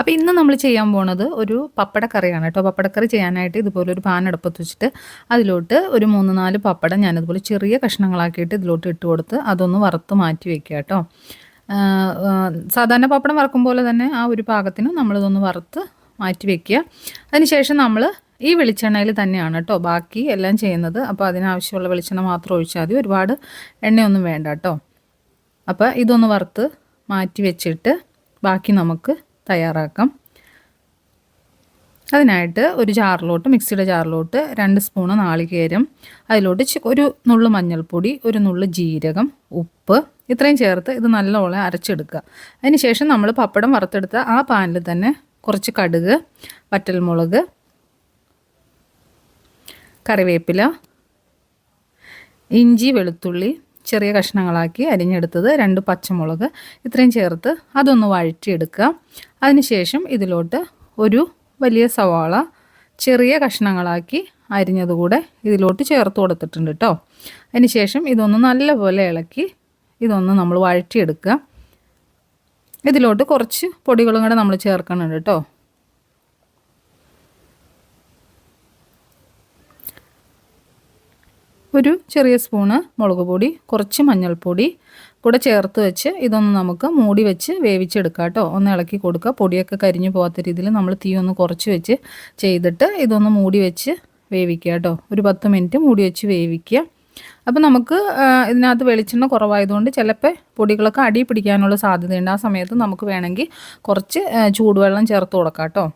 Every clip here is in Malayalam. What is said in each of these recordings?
അപ്പോൾ ഇന്ന് നമ്മൾ ചെയ്യാൻ പോണത് ഒരു പപ്പടക്കറിയാണ് കേട്ടോ. പപ്പടക്കറി ചെയ്യാനായിട്ട് ഇതുപോലെ ഒരു പാൻ അടുപ്പത്ത് വെച്ചിട്ട് അതിലോട്ട് ഒരു മൂന്ന് നാല് പപ്പടം ഞാനതുപോലെ ചെറിയ കഷ്ണങ്ങളാക്കിയിട്ട് ഇതിലോട്ട് ഇട്ട് കൊടുത്ത് അതൊന്ന് വറുത്ത് മാറ്റി വെക്കുക കേട്ടോ. സാധാരണ പപ്പടം വറക്കും പോലെ തന്നെ ആ ഒരു പാകത്തിന് നമ്മളിതൊന്ന് വറുത്ത് മാറ്റി വെക്കുക. അതിനുശേഷം നമ്മൾ ഈ വെളിച്ചെണ്ണയിൽ തന്നെയാണ് കേട്ടോ ബാക്കി എല്ലാം ചെയ്യുന്നത്. അപ്പോൾ അതിനാവശ്യമുള്ള വെളിച്ചെണ്ണ മാത്രം ഒഴിച്ചാൽ മതി. ഒരുപാട് എണ്ണയൊന്നും വേണ്ട കേട്ടോ. അപ്പോൾ ഇതൊന്ന് വറുത്ത് മാറ്റി വെച്ചിട്ട് ബാക്കി നമുക്ക് തയ്യാറാക്കാം. അതിനായിട്ട് ഒരു ജാറിലോട്ട് മിക്സിയുടെ ജാറിലോട്ട് രണ്ട് സ്പൂണ് നാളികേരം അതിലോട്ട് ഒരു നുള്ള് മഞ്ഞൾപ്പൊടി ഒരു നുള്ള് ജീരകം ഉപ്പ് ഇത്രയും ചേർത്ത് ഇത് നല്ലോണം അരച്ചെടുക്കുക. അതിനുശേഷം നമ്മൾ പപ്പടം വറുത്തെടുത്ത ആ പാനിൽ തന്നെ കുറച്ച് കടുക് വറ്റൽമുളക് കറിവേപ്പില ഇഞ്ചി വെളുത്തുള്ളി ചെറിയ കഷ്ണങ്ങളാക്കി അരിഞ്ഞെടുത്തത് രണ്ട് പച്ചമുളക് ഇത്രയും ചേർത്ത് അതൊന്ന് വഴറ്റിയെടുക്കുക. അതിനുശേഷം ഇതിലോട്ട് ഒരു വലിയ സവാള ചെറിയ കഷ്ണങ്ങളാക്കി അരിഞ്ഞതുകൂടെ ഇതിലോട്ട് ചേർത്ത് കൊടുത്തിട്ടുണ്ട് കേട്ടോ അതിനുശേഷം ഇതൊന്ന് നല്ലപോലെ ഇളക്കി ഇതൊന്ന് നമ്മൾ വഴറ്റിയെടുക്കുക. ഇതിലോട്ട് കുറച്ച് പൊടികളും കൂടെ നമ്മൾ ചേർക്കണുണ്ട് കേട്ടോ ഒരു ചെറിയ സ്പൂണ് മുളക് പൊടി കുറച്ച് മഞ്ഞൾപ്പൊടി കൂടെ ചേർത്ത് വെച്ച് ഇതൊന്ന് നമുക്ക് മൂടി വെച്ച് വേവിച്ചെടുക്കാം കേട്ടോ. ഒന്ന് ഇളക്കി കൊടുക്കുക. പൊടിയൊക്കെ കരിഞ്ഞു പോകാത്ത രീതിയിൽ നമ്മൾ തീ ഒന്ന് കുറച്ച് വെച്ച് ചെയ്തിട്ട് ഇതൊന്ന് മൂടി വെച്ച് വേവിക്കുക കേട്ടോ. ഒരു പത്ത് മിനിറ്റ് മൂടി വെച്ച് വേവിക്കുക. അപ്പോൾ നമുക്ക് ഇതിനകത്ത് വെളിച്ചെണ്ണ കുറവായതുകൊണ്ട് ചിലപ്പോൾ പൊടികളൊക്കെ അടി പിടിക്കാനുള്ള സാധ്യതയുണ്ട്. ആ സമയത്ത് നമുക്ക് വേണമെങ്കിൽ കുറച്ച് ചൂടുവെള്ളം ചേർത്ത് കൊടുക്കാം കേട്ടോ.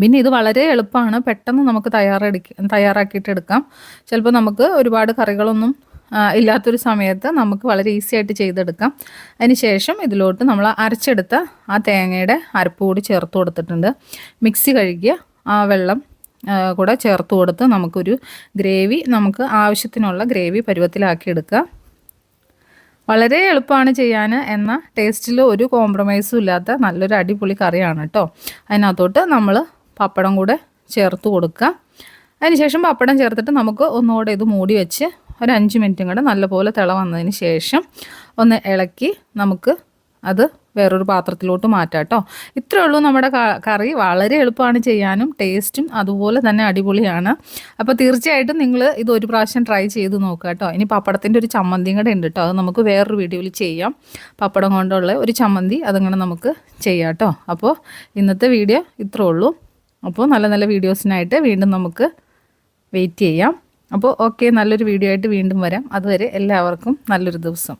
പിന്നെ ഇത് വളരെ എളുപ്പമാണ്. പെട്ടെന്ന് നമുക്ക് തയ്യാറെടുക്ക തയ്യാറാക്കിയിട്ട് എടുക്കാം ചിലപ്പോൾ നമുക്ക് ഒരുപാട് കറികളൊന്നും ഇല്ലാത്തൊരു സമയത്ത് നമുക്ക് വളരെ ഈസി ആയിട്ട് ചെയ്തെടുക്കാം. അതിന് ശേഷം ഇതിലോട്ട് നമ്മൾ അരച്ചെടുത്ത ആ തേങ്ങയുടെ അരപ്പ് കൂടി ചേർത്ത് കൊടുത്തിട്ടുണ്ട്. മിക്സി കഴുകിയ ആ വെള്ളം കൂടെ ചേർത്ത് കൊടുത്ത് നമുക്കൊരു ഗ്രേവി നമുക്ക് ആവശ്യത്തിനുള്ള ഗ്രേവി പരുവത്തിലാക്കി എടുക്കുക വളരെ എളുപ്പമാണ് ചെയ്യാൻ എന്ന ടേസ്റ്റിൽ ഒരു കോംപ്രമൈസും ഇല്ലാത്ത നല്ലൊരു അടിപൊളി കറിയാണ് കേട്ടോ അതിനകത്തോട്ട് നമ്മൾ പപ്പടം കൂടെ ചേർത്ത് കൊടുക്കുക. അതിനുശേഷം പപ്പടം ചേർത്തിട്ട് നമുക്ക് ഒന്നുകൂടെ ഇത് മൂടി വെച്ച് ഒരു അഞ്ച് മിനിറ്റും കൂടെ നല്ലപോലെ തിള വന്നതിന് ശേഷം ഒന്ന് ഇളക്കി നമുക്ക് അത് വേറൊരു പാത്രത്തിലോട്ട് മാറ്റാം കേട്ടോ. ഇത്രയേ ഉള്ളൂ നമ്മുടെ കറി വളരെ എളുപ്പമാണ് ചെയ്യാനും ടേസ്റ്റും അതുപോലെ തന്നെ അടിപൊളിയാണ്. അപ്പോൾ തീർച്ചയായിട്ടും നിങ്ങൾ ഇത് ഒരു പ്രാവശ്യം ട്രൈ ചെയ്ത് നോക്കുക കേട്ടോ. ഇനി പപ്പടത്തിന്റെ ഒരു ചമ്മന്തിയും കൂടെ ഉണ്ട് കേട്ടോ. അത് നമുക്ക് വേറൊരു വീഡിയോയിൽ ചെയ്യാം. പപ്പടം കൊണ്ടുള്ള ഒരു ചമ്മന്തി അതങ്ങനെ നമുക്ക് ചെയ്യാം കേട്ടോ. അപ്പോൾ ഇന്നത്തെ വീഡിയോ ഇത്രേ ഉള്ളൂ. അപ്പോൾ നല്ല നല്ല വീഡിയോസിനായിട്ട് വീണ്ടും നമുക്ക് വെയിറ്റ് ചെയ്യാം. അപ്പോൾ ഓക്കെ നല്ലൊരു വീഡിയോ ആയിട്ട് വീണ്ടും വരാം. അതുവരെ എല്ലാവർക്കും നല്ലൊരു ദിവസം.